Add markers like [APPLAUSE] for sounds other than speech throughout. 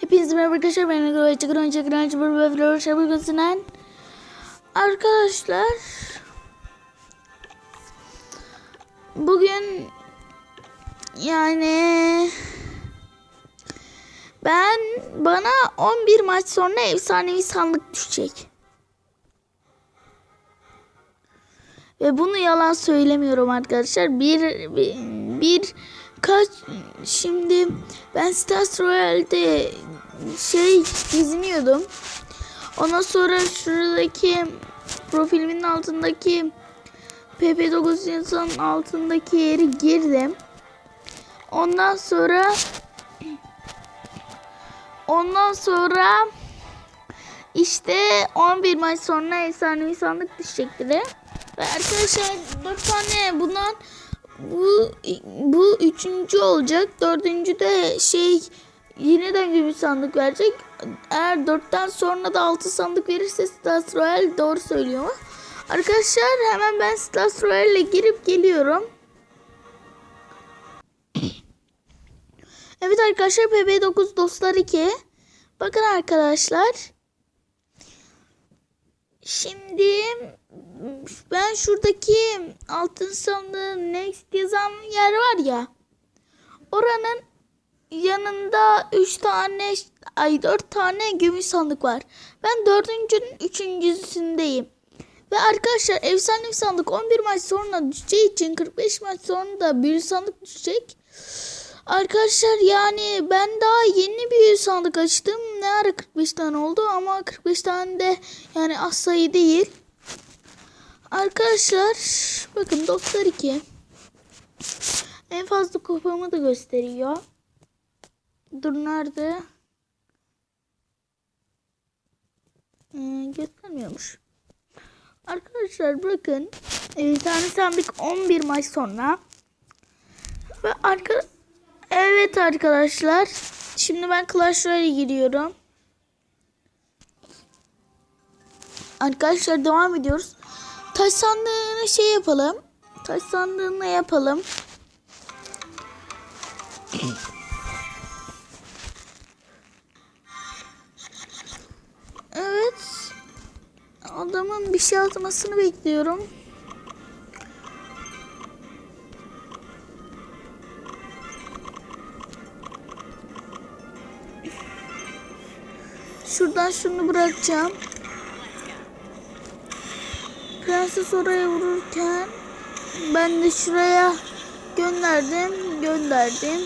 Hepinize merhaba arkadaşlar. Ben Ekoray Çakıran Çakıran Çakıran ve Flor Şabırgası'ndan. Arkadaşlar. Bugün yani ben bana 11 maç sonra efsanevi sandık düşecek. Ve bunu yalan söylemiyorum arkadaşlar. Bir, bir, bir kaç şimdi ben Stars Royale'de şey geziniyordum. Ondan sonra şuradaki profilimin altındaki PP9 yazanın altındaki yeri girdim. Ondan sonra ondan sonra işte 11 maç sonra efsanevi sandık düşecekti de. Arkadaşlar 4 tane bundan bu bu üçüncü olacak. Dördüncü de şey yeniden gümüş sandık verecek. Eğer dörtten sonra da altı sandık verirse Stars Royale doğru söylüyor mu? Arkadaşlar hemen ben Stars Royale'e girip geliyorum. Evet arkadaşlar PB9 dostlar 2. Bakın arkadaşlar. Şimdi ben şuradaki altın sandığı next yazan yer var ya. Oranın yanında 3 tane ay 4 tane gümüş sandık var. Ben dördüncünün üçüncüsündeyim. Ve arkadaşlar efsane sandık 11 maç sonra düşeceği için 45 maç sonra da bir sandık düşecek. Arkadaşlar yani ben daha yeni bir sandık açtım. Ne ara 45 tane oldu ama 45 tane de yani az sayı değil. Arkadaşlar bakın Doktor 2 en fazla kupamı da gösteriyor. Dur nerede? Ee, göstermiyormuş. Arkadaşlar bakın bir tane sandık 11 maç sonra ve arka Evet arkadaşlar. Şimdi ben Clash Royale'e giriyorum. Arkadaşlar devam ediyoruz. Taş sandığını şey yapalım. Taş sandığını yapalım. Evet. Adamın bir şey atmasını bekliyorum. Şuradan şunu bırakacağım. Prenses oraya vururken ben de şuraya gönderdim, gönderdim.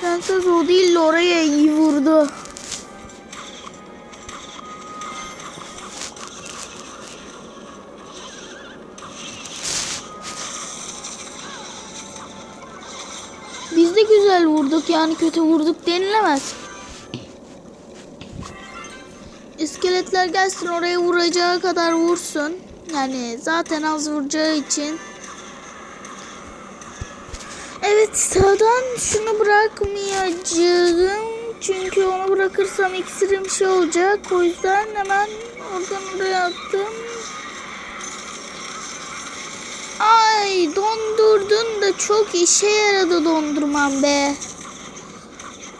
Prenses o değil de oraya iyi vurdu. De güzel vurduk yani kötü vurduk denilemez. İskeletler gelsin oraya vuracağı kadar vursun. Yani zaten az vuracağı için. Evet sağdan şunu bırakmayacağım. Çünkü onu bırakırsam iksirim şey olacak. O yüzden hemen oradan oraya attım. Ay dondurdun da çok işe yaradı dondurmam be.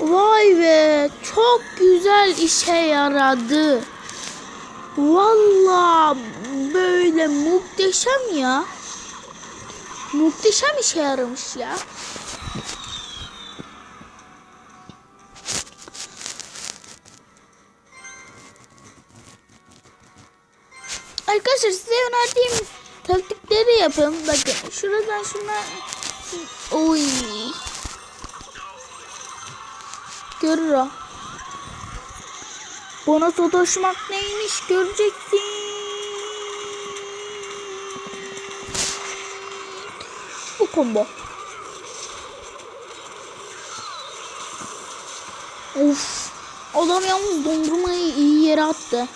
Vay be çok güzel işe yaradı. Valla böyle muhteşem ya. Muhteşem işe yaramış ya. Arkadaşlar size önerdiğim taktikleri yapın. Bakın şuradan şuna oy görür o. Bana sataşmak neymiş göreceksin. Bu combo. Of. Adam yalnız dondurmayı iyi yere attı.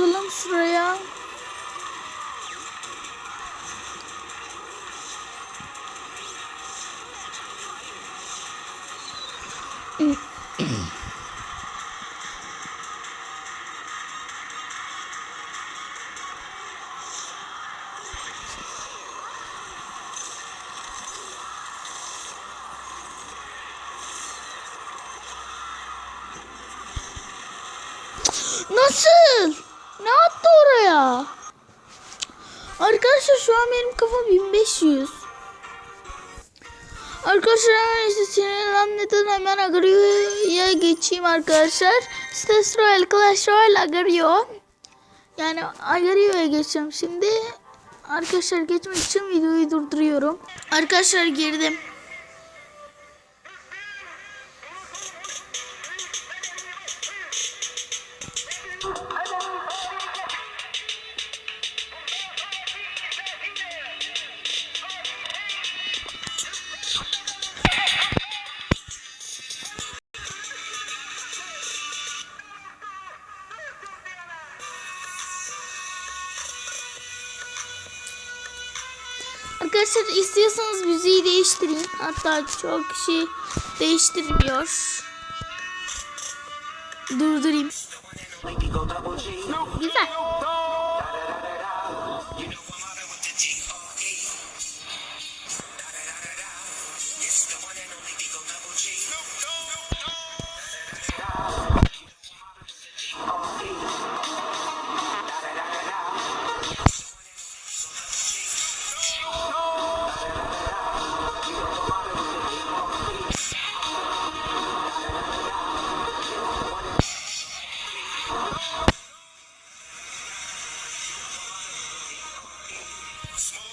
Atalım şuraya. Mm-hmm. [CLEARS THROAT] neden hemen Agrio'ya geçeyim arkadaşlar. Stes Royale Clash Royale Agrio. Yani Agrio'ya geçeceğim şimdi. Arkadaşlar geçmek için videoyu durduruyorum. Arkadaşlar girdim. Arkadaşlar istiyorsanız müziği değiştireyim. Hatta çok kişi değiştirmiyor. Durdurayım. Güzel. Smoke.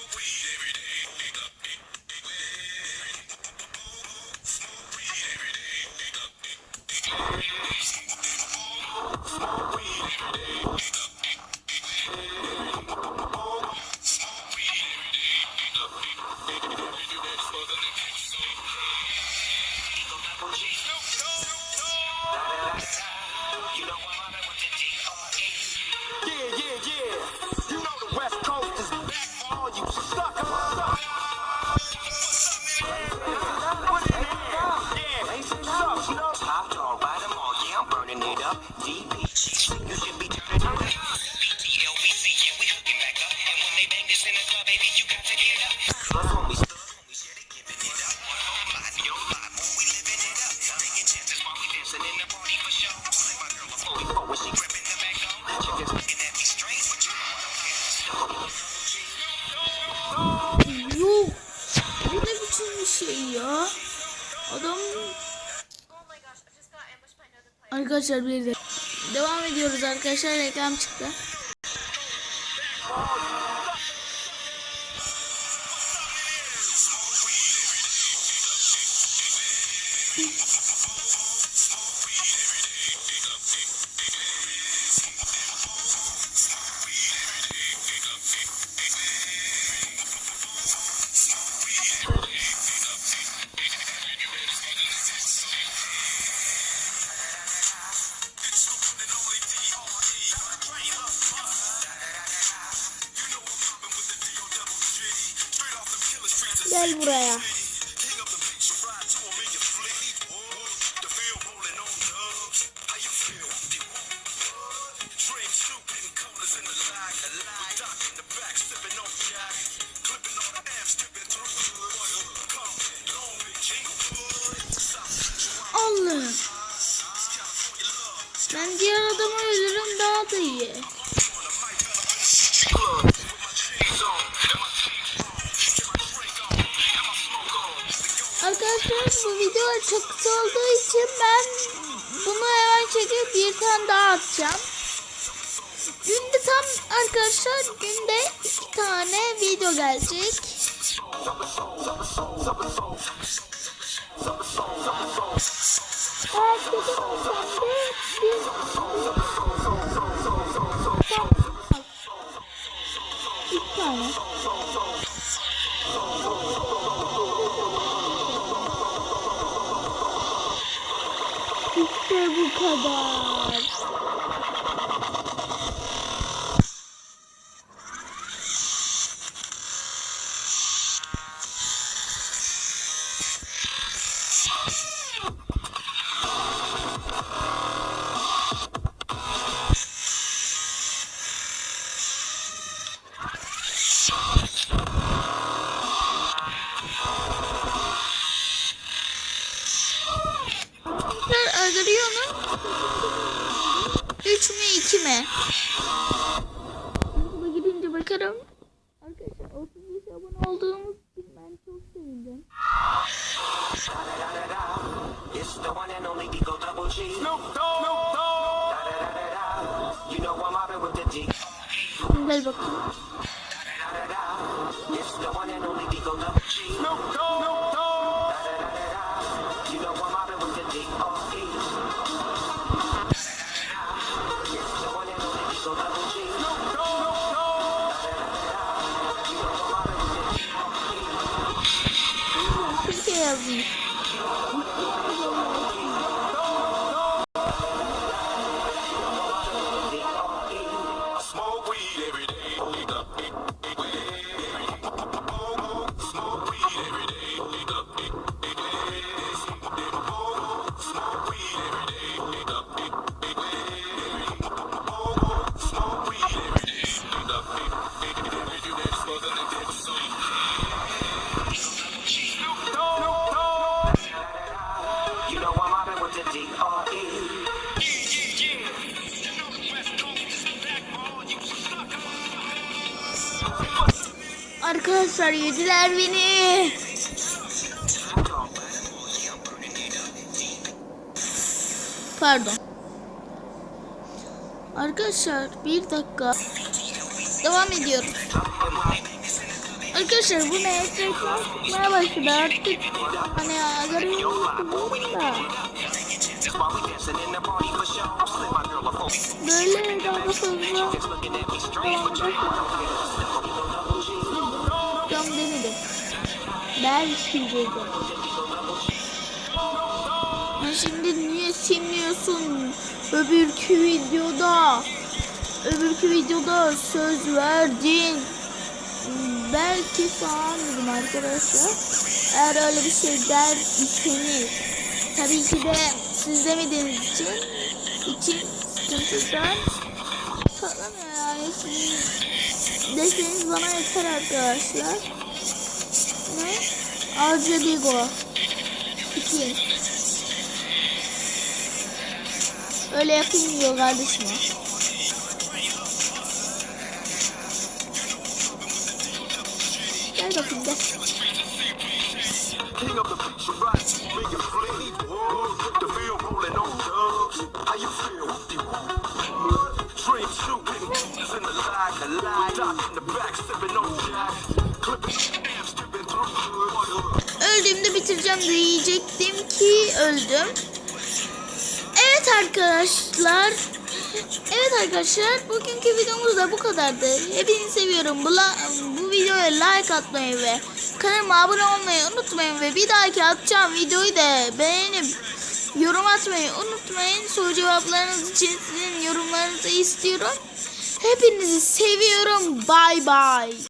Arkadaşlar bir de devam ediyoruz arkadaşlar reklam çıktı. video çok kısa olduğu için ben bunu hemen çekip bir tane daha atacağım. Günde tam arkadaşlar günde iki tane video gelecek. Herkese başlandı. 不可能 mi? Okula gidince bakarım. Every day. Arkadaşlar yediler beni. Pardon. Arkadaşlar bir dakika. Devam ediyoruz. Arkadaşlar bu ne? Ekran çıkmaya başladı artık. Hani agarım da. That's why we dancing Dedim. Ha şimdi niye silmiyorsun? Öbürkü videoda. Öbürkü videoda söz verdin. Belki dedim arkadaşlar. Eğer öyle bir şey der iseniz. Tabii ki de siz demediğiniz için için sıkıntıdan patlamıyor yani sizin deseniz bana yeter arkadaşlar. Ne? Digo. Skin. Öyle yapayım diyor kardeşim. Gel bakayım gel. King of the picture right, make it flee. The field rolling on dubs. How you feel? Dream shooting. Öldüğümde bitireceğim diyecektim ki öldüm. Evet arkadaşlar. Evet arkadaşlar bugünkü videomuz da bu kadardı. Hepinizi seviyorum. Bu, bu videoya like atmayı ve kanalıma abone olmayı unutmayın ve bir dahaki atacağım videoyu da beğenip yorum atmayı unutmayın. Soru cevaplarınız için sizin yorumlarınızı istiyorum. Hepinizi seviyorum. Bay bay.